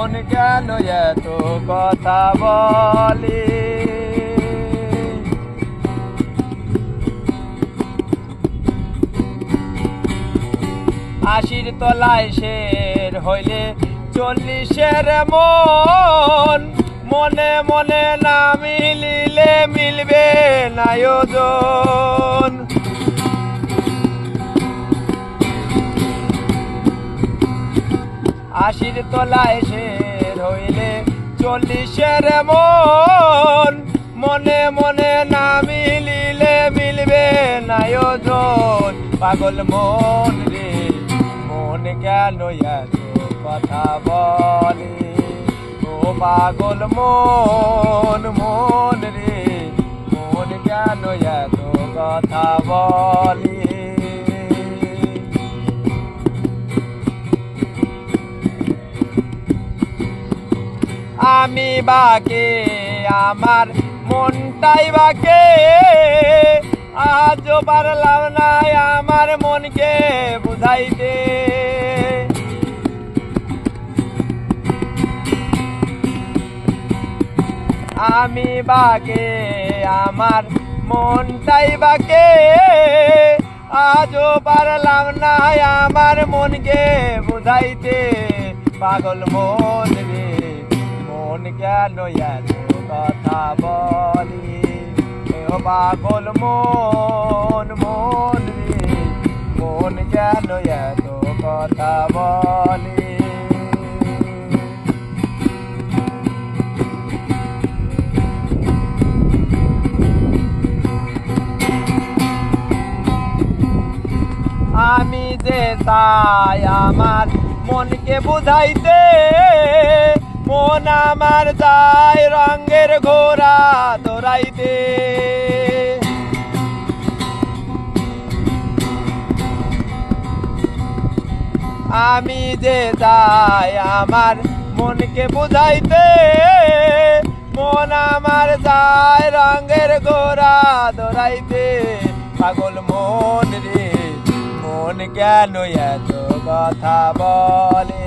মন কেন এত কথা বলি। আশির তলায় শের হইলে চল্লিশের মন, মনে মনে না মিলিলে মিলবে না আশির তলায় শের হইলে চল্লিশের মন। মনে মনে না মিলিলে মিলবে না ওজন পাগল মন রে, মন কেন কথা বলে? ও পাগল মন মন আমি বাকে, আমার মনটাই বাকে। আজও পারলাম না আমার মনকে বুঝাইতে। আমি বাকে, আমার মনটাই বাকে। আজও পারলাম না আমার মনকে বুঝাইতে। পাগল মন রে। মন কেন এত কথা বলি ও পাগল মন মন রে, মন কেন এত কথা বলি। আমি যে তাই আমার মনকে বুঝাইতে আমার যায় রঙের ঘোড়া দৌড়াইতে। আমি যে যাই আমার মনকে বুঝাইতে, মন আমার যায় রঙের গোড়া দৌড়াইতে। পাগল মন রে, মন কেন এত কথা বলে?